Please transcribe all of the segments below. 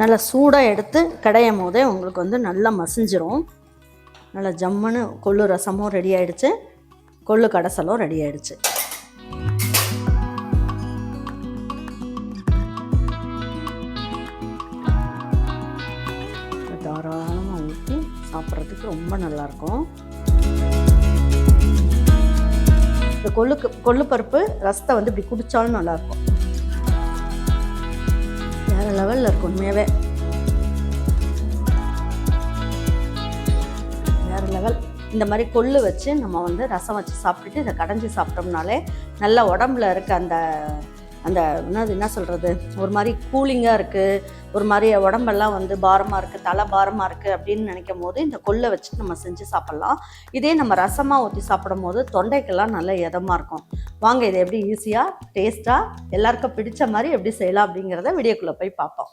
நல்லா சூடாக எடுத்து கடையும் போதே உங்களுக்கு வந்து நல்லா மசிஞ்சிரும். நல்லா ஜம்முன்னு கொள்ளு ரசமும் ரெடி ஆயிடுச்சு. கொள்ளு கடைசலும் ரெடி ஆயிடுச்சு. தாராளமாக ஊற்றி சாப்பிட்றதுக்கு ரொம்ப நல்லாயிருக்கும். இந்த கொள்ளுக்கு கொள்ளு பருப்பு ரசத்தை வந்து இப்படி குடித்தாலும் நல்லாயிருக்கும். வேறு லெவலில் இருக்கும் உண்மையாகவே இந்த மாதிரி கொள்ளு வச்சு நம்ம வந்து ரசம் வச்சு சாப்பிட்டுட்டு இதை கடைஞ்சி சாப்பிட்டோம்னாலே நல்லா உடம்புல இருக்க அந்த அந்த என்னது என்ன சொல்கிறது ஒரு மாதிரி கூலிங்காக இருக்குது ஒரு மாதிரி உடம்பெல்லாம் வந்து பாரமாக இருக்குது தலை பாரமாக இருக்குது அப்படின்னு நினைக்கும் போது இந்த கொள்ளை வச்சு நம்ம செஞ்சு சாப்பிட்லாம். இதே நம்ம ரசமாக ஊற்றி சாப்பிடும் போது தொண்டைக்கெல்லாம் நல்ல இதமாக இருக்கும். வாங்க இதை எப்படி ஈஸியாக டேஸ்ட்டாக எல்லாருக்கும் பிடிச்ச மாதிரி எப்படி செய்யலாம் அப்படிங்கிறத வீடியோக்குள்ளே போய் பார்ப்போம்.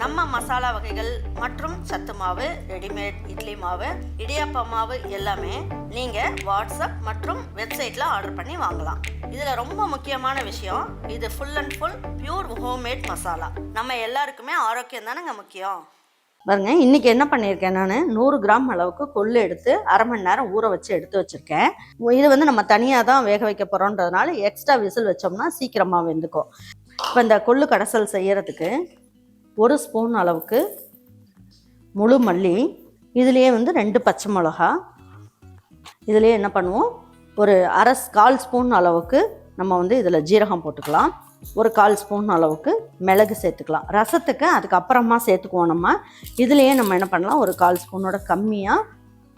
நம்ம மசாலா வகைகள் மற்றும் சத்து மாவு ரெடிமேட் இட்லி மாவு இடியாப்ப மாவு எல்லாமே நீங்கள் வாட்ஸ்அப் மற்றும் வெப்சைட்டில் ஆர்டர் பண்ணி வாங்கலாம். இதில் ரொம்ப முக்கியமான விஷயம் இது full and full pure homemade masala. நம்ம எல்லாருக்குமே ஆரோக்கியம் தானேங்க முக்கியம்? பாருங்க இன்னைக்கு என்ன பண்ணியிருக்கேன் நான்? நூறு கிராம் அளவுக்கு கொள்ளு எடுத்து அரை மணி நேரம் ஊற வச்சு எடுத்து வச்சுருக்கேன். இது வந்து நம்ம தனியாக தான் வேக வைக்க போகிறோன்றதுனால எக்ஸ்ட்ரா விசில் வச்சோம்னா சீக்கிரமாக வெந்துக்கும். இப்போ இந்த கொள்ளு கடைசல் செய்யறதுக்கு ஒரு ஸ்பூன் அளவுக்கு முழு மல்லி இதுலேயே வந்து ரெண்டு பச்சை மிளகா. இதுலேயே என்ன பண்ணுவோம்? ஒரு அரை கால் ஸ்பூன் அளவுக்கு நம்ம வந்து இதில் ஜீரகம் போட்டுக்கலாம். ஒரு கால் ஸ்பூன் அளவுக்கு மிளகு சேர்த்துக்கலாம். ரசத்துக்கு அதுக்கப்புறமா சேர்த்துக்குவோம் நம்ம. இதுலேயே நம்ம என்ன பண்ணலாம்? ஒரு கால் ஸ்பூனோட கம்மியாக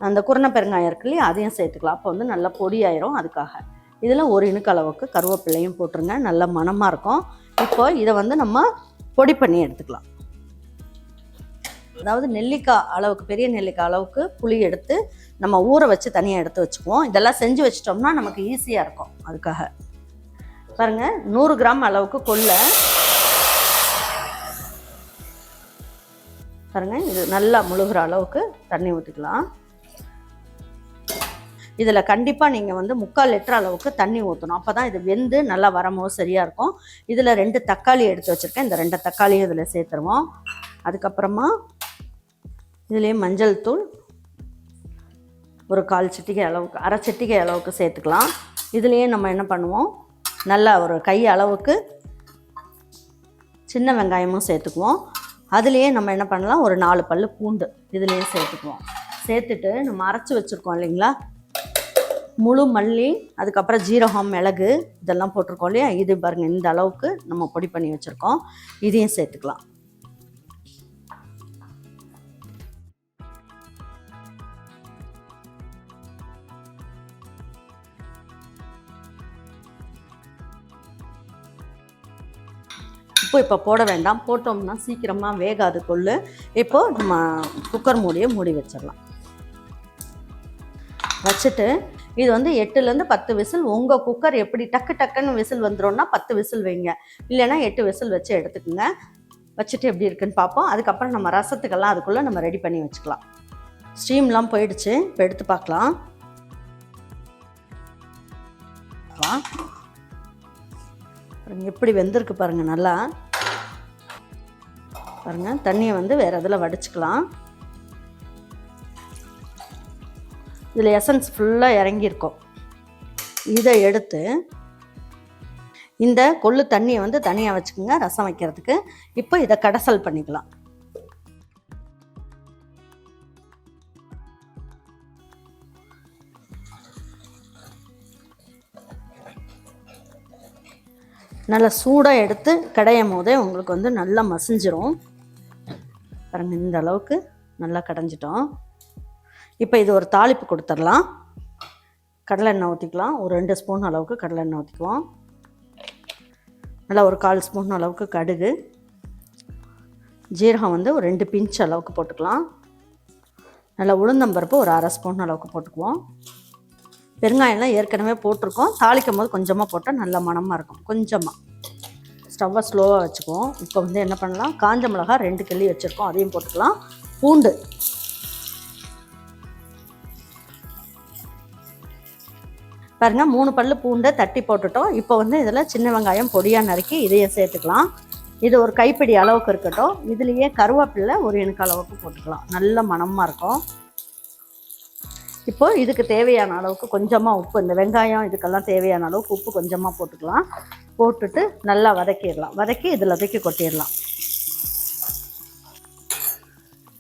அந்த குருணை பெருங்காயம் இருக்கு இல்லையா அதையும் சேர்த்துக்கலாம். அப்போ வந்து நல்லா பொடியாயிரும் அதுக்காக. இதில் ஒரு இணுக்கு அளவுக்கு கருவேப்பிலையும் போட்டுருங்க. நல்ல மணமாக இருக்கும். இப்போ இதை வந்து நம்ம பொடி பண்ணி எடுத்துக்கலாம். அதாவது நெல்லிக்காய் அளவுக்கு பெரிய நெல்லிக்காய் அளவுக்கு புளி எடுத்து நம்ம ஊற வச்சு தனியாக எடுத்து வச்சுக்குவோம். இதெல்லாம் செஞ்சு வச்சிட்டோம்னா நமக்கு ஈஸியாக இருக்கும் அதுக்காக. பாருங்க நூறு கிராம் அளவுக்கு கொள்ளை. பாருங்க இது நல்லா முழுகிற அளவுக்கு தண்ணி ஊற்றிக்கலாம் இதில் கண்டிப்பாக நீங்கள் வந்து முக்கால் லிட்டர் அளவுக்கு தண்ணி ஊற்றணும் அப்போ தான் இது வெந்து நல்லா வரமோ சரியாக இருக்கும். இதில் ரெண்டு தக்காளி எடுத்து வச்சுருக்கேன். இந்த ரெண்டு தக்காளியும் இதில் சேர்த்துருவோம். அதுக்கப்புறமா இதுலேயே மஞ்சள் தூள் ஒரு கால் சிட்டிகை அளவுக்கு அரை சிட்டிகை அளவுக்கு சேர்த்துக்கலாம். இதுலேயே நம்ம என்ன பண்ணுவோம்? நல்லா ஒரு கை அளவுக்கு சின்ன வெங்காயமும் சேர்த்துக்குவோம். அதுலேயே நம்ம என்ன பண்ணலாம்? ஒரு நாலு பல் பூண்டு இதுலேயே சேர்த்துக்குவோம். சேர்த்துட்டு நம்ம அரைச்சி வச்சுருக்கோம் இல்லைங்களா? முழு மல்லி அதுக்கப்புறம் ஜீரகம் மிளகு இதெல்லாம் போட்டிருக்கோம் இல்லையா? இது பாருங்கள் இந்த அளவுக்கு நம்ம பொடி பண்ணி வச்சுருக்கோம். இதையும் சேர்த்துக்கலாம். உப்பு இப்போ போட வேண்டாம். போட்டோம்னா சீக்கிரமாக வேகாது கொள்ளு. இப்போ நம்ம குக்கர் மூடியை மூடி வச்சிடலாம். வச்சுட்டு இது வந்து எட்டுலேருந்து பத்து விசில். உங்கள் குக்கர் எப்படி டக்கு டக்குன்னு விசில் வந்துடும்னா பத்து விசில் வைங்க. இல்லைன்னா எட்டு விசில் வச்சு எடுத்துக்கோங்க. வச்சுட்டு எப்படி இருக்குன்னு பார்ப்போம். அதுக்கப்புறம் நம்ம ரசத்துக்கெல்லாம் அதுக்குள்ளே நம்ம ரெடி பண்ணி வச்சுக்கலாம். ஸ்டீம்லாம் போயிடுச்சு. இப்போ எடுத்து பார்க்கலாம். எப்படி வெந்திருக்கு பாருங்க நல்லா. பாருங்க தண்ணியை வந்து வேற இதில் வடிச்சுக்கலாம். இதில் எசன்ஸ் ஃபுல்லாக இறங்கியிருக்கும். இதை எடுத்து இந்த கொள்ளு தண்ணியை வந்து தனியாக வச்சுக்கோங்க ரசம் வைக்கிறதுக்கு. இப்போ இதை கடைசல் பண்ணிக்கலாம். நல்லா சூடாக எடுத்து கடையும் போதே உங்களுக்கு வந்து நல்லா மசிஞ்சிரும். பாருங்க இந்த அளவுக்கு நல்லா கடைஞ்சிட்டோம். இப்போ இது ஒரு தாளிப்பு கொடுத்துடலாம். கடலை எண்ணெய் ஊற்றிக்கலாம் ஒரு ரெண்டு ஸ்பூன் அளவுக்கு கடலை எண்ணெய் ஊற்றிக்குவோம் நல்லா ஒரு கால் ஸ்பூன் அளவுக்கு கடுகு. ஜீரகம் வந்து ஒரு ரெண்டு பிஞ்ச் அளவுக்கு போட்டுக்கலாம். நல்லா உளுந்தம்பருப்பு ஒரு அரை ஸ்பூன் அளவுக்கு போட்டுக்குவோம். பெருங்காயம்லாம் ஏற்கனவே போட்டிருக்கோம். தாளிக்கும் போது கொஞ்சமாக போட்டால் நல்ல மணமாக இருக்கும். கொஞ்சமாக ஸ்டவ்வை ஸ்லோவாக வச்சுக்குவோம். இப்போ வந்து என்ன பண்ணலாம்? காஞ்ச மிளகா ரெண்டு கிள்ளி வச்சுருக்கோம். அதையும் போட்டுக்கலாம். பூண்டு. பாருங்கள் மூணு பல் பூண்டை தட்டி போட்டுட்டோம். இப்போ வந்து இதில் சின்ன வெங்காயம் பொடியாக நறுக்கி இதையும் சேர்த்துக்கலாம். இது ஒரு கைப்பிடி அளவுக்கு இருக்கட்டும். இதுலேயே கருவேப்பிலை ஒரு இணுக்கு அளவுக்கு போட்டுக்கலாம். நல்ல மணமாக இருக்கும். இப்போது இதுக்கு தேவையான அளவுக்கு கொஞ்சமாக உப்பு இந்த வெங்காயம் இதுக்கெல்லாம் தேவையான அளவுக்கு உப்பு கொஞ்சமாக போட்டுக்கலாம். போட்டுட்டு நல்லா வதக்கிடலாம். வதக்கி இதில் தூக்கி கொட்டிடலாம்.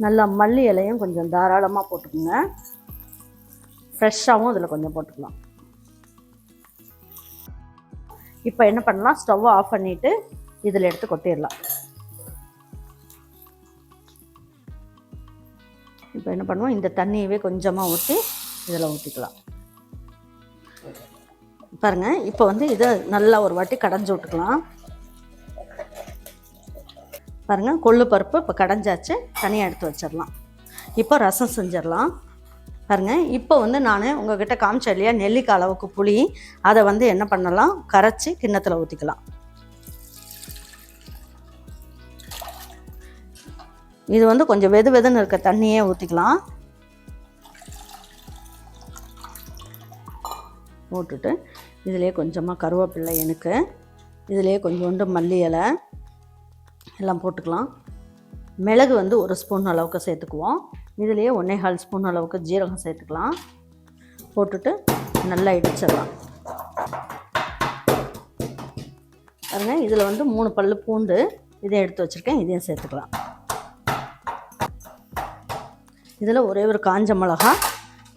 நல்லா மல்லி இலையும் கொஞ்சம் தாராளமாக போட்டுக்கோங்க. ஃப்ரெஷ்ஷாகவும் இதில் கொஞ்சம் போட்டுக்கலாம். இப்போ என்ன பண்ணலாம்? ஸ்டவ்வை ஆஃப் பண்ணிவிட்டு இதில் எடுத்து கொட்டிடலாம். இப்போ என்ன பண்ணுவோம்? இந்த தண்ணியவே கொஞ்சமாக ஊற்றி இதில் ஊற்றிக்கலாம் பாருங்கள் இப்போ வந்து இதை நல்லா ஒரு வாட்டி கடைஞ்சி விட்டுக்கலாம். பாருங்கள் கொள்ளு பருப்பு இப்போ கடைஞ்சாச்சு. தனியாக எடுத்து வச்சிடலாம். இப்போ ரசம் செஞ்சிடலாம். பாருங்கள் இப்போ வந்து நான் உங்ககிட்ட காமிச்ச இல்லையா நெல்லிக்காய் அளவுக்கு புளி அதை வந்து என்ன பண்ணலாம் கரைச்சி கிண்ணத்தில் ஊற்றிக்கலாம் இது வந்து கொஞ்சம் வெது வெதுன்னு இருக்க தண்ணியே ஊற்றிக்கலாம் போட்டுட்டு இதிலே கொஞ்சமாக கருவேப்பிள்ளை எனக்கு. இதிலே கொஞ்சோண்டு மல்லி இலை எல்லாம் போட்டுக்கலாம். மிளகு வந்து ஒரு ஸ்பூன் அளவுக்கு சேர்த்துக்குவோம். இதுலேயே ஒன்றே கால் ஸ்பூன் அளவுக்கு ஜீரகம் சேர்த்துக்கலாம். போட்டுட்டு நல்லா இடிச்சிடலாம். பாருங்க இதில் வந்து மூணு பல்லு பூண்டு இதை எடுத்து வச்சுருக்கேன் இதையும் சேர்த்துக்கலாம். இதில் ஒரே ஒரு காஞ்ச மிளகா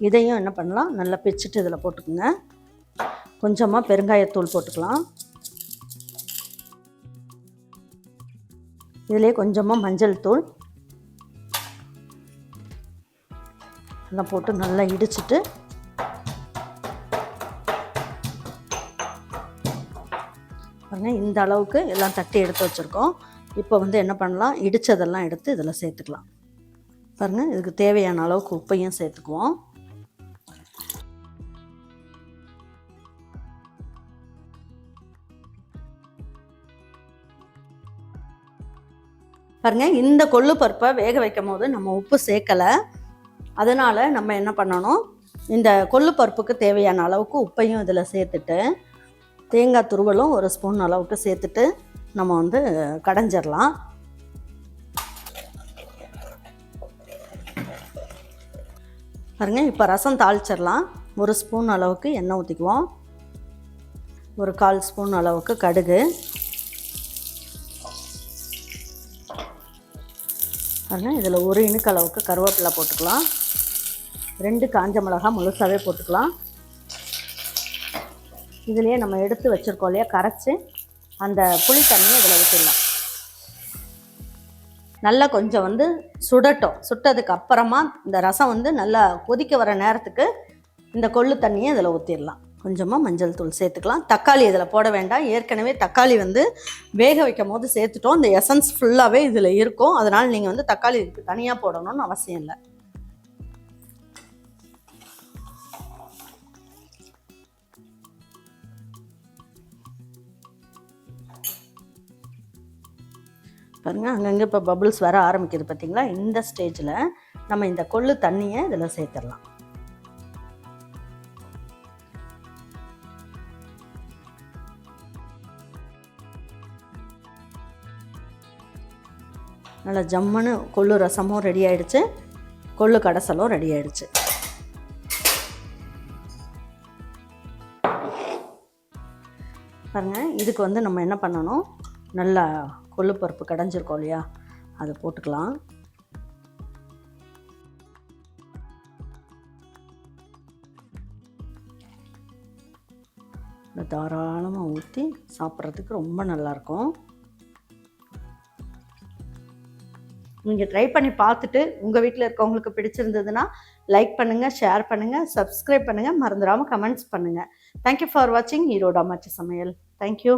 இதையும் என்ன பண்ணலாம் நல்லா பிச்சுட்டு இதில் போட்டுக்குங்க. கொஞ்சமாக பெருங்காயத்தூள் போட்டுக்கலாம். இதிலே கொஞ்சமாக மஞ்சள் தூள் எல்லாம் போட்டு நல்லா இடிச்சிட்டு பாருங்க இந்த அளவுக்கு எல்லாம் தட்டி எடுத்து வச்சுருக்கோம். இப்போ வந்து என்ன பண்ணலாம்? இடித்ததெல்லாம் எடுத்து இதில் சேர்த்துக்கலாம். பாருங்கள் இதுக்கு தேவையான அளவுக்கு உப்பையும் சேர்த்துக்குவோம். பாருங்கள் இந்த கொள்ளு பருப்பை வேக வைக்கும் போது நம்ம உப்பு சேர்க்கலை. அதனால் நம்ம என்ன பண்ணணும்? இந்த கொள்ளு பருப்புக்கு தேவையான அளவுக்கு உப்பையும் இதில் சேர்த்துட்டு தேங்காய் துருவலும் ஒரு ஸ்பூன் அளவுக்கு சேர்த்துட்டு நம்ம வந்து கடைஞ்சிடலாம். பாருங்க இப்போ ரசம் தாளிச்சிடலாம். ஒரு ஸ்பூன் அளவுக்கு எண்ணெய் ஊற்றிக்குவோம் ஒரு கால் ஸ்பூன் அளவுக்கு கடுகு. பாருங்க இதில் ஒரு இனுக்கு அளவுக்கு கருவேப்பிலை போட்டுக்கலாம். ரெண்டு காஞ்ச மிளகா முழுசாகவே போட்டுக்கலாம். இதுலேயே நம்ம எடுத்து வச்சுருக்கோம் இல்லையா கரைச்சி. அந்த புளி தண்ணியை இதில் ஊற்றிடலாம் நல்லா கொஞ்சம் வந்து சுடட்டும். சுட்டதுக்கு அப்புறமா இந்த ரசம் வந்து நல்லா கொதிக்க வர நேரத்துக்கு இந்த கொள்ளு தண்ணியை இதில் ஊற்றிடலாம் கொஞ்சமாக மஞ்சள் தூள் சேர்த்துக்கலாம். தக்காளி இதில் போட வேண்டாம். ஏற்கனவே தக்காளி வந்து வேக வைக்கும் போது சேர்த்துட்டோம். இந்த எசன்ஸ் ஃபுல்லாகவே இதில் இருக்கும். அதனால் நீங்கள் வந்து தக்காளி இதுக்கு தனியாக போடணும்னு அவசியம் இல்லை. பாருங்கள் அங்கங்கே இப்போ பபுள்ஸ் வர ஆரம்பிக்குது பார்த்தீங்களா இந்த ஸ்டேஜில் நம்ம இந்த கொள்ளு தண்ணியை இதில் சேர்த்துடலாம். நல்லா ஜம்முன்னு கொள்ளு ரசமும் ரெடி ஆயிடுச்சு. கொள்ளு கடைசலும் ரெடி ஆயிடுச்சு. பாருங்கள் இதுக்கு வந்து நம்ம என்ன பண்ணணும்? நல்லா கொள்ளு பருப்பு கடைஞ்சிருக்கோம் இல்லையா? அதை போட்டுக்கலாம். தாராளமாக ஊற்றி சாப்பிட்றதுக்கு ரொம்ப நல்லாயிருக்கும். நீங்கள் ட்ரை பண்ணி பார்த்துட்டு உங்கள் வீட்டில் இருக்கவங்களுக்கு பிடிச்சிருந்ததுன்னா லைக் பண்ணுங்கள் ஷேர் பண்ணுங்கள் சப்ஸ்கிரைப் பண்ணுங்கள் மறந்துடாமல் கமெண்ட்ஸ் பண்ணுங்கள் தேங்க்யூ ஃபார் வாட்சிங் ஈரோடா மாச்சு சமையல். தேங்க்யூ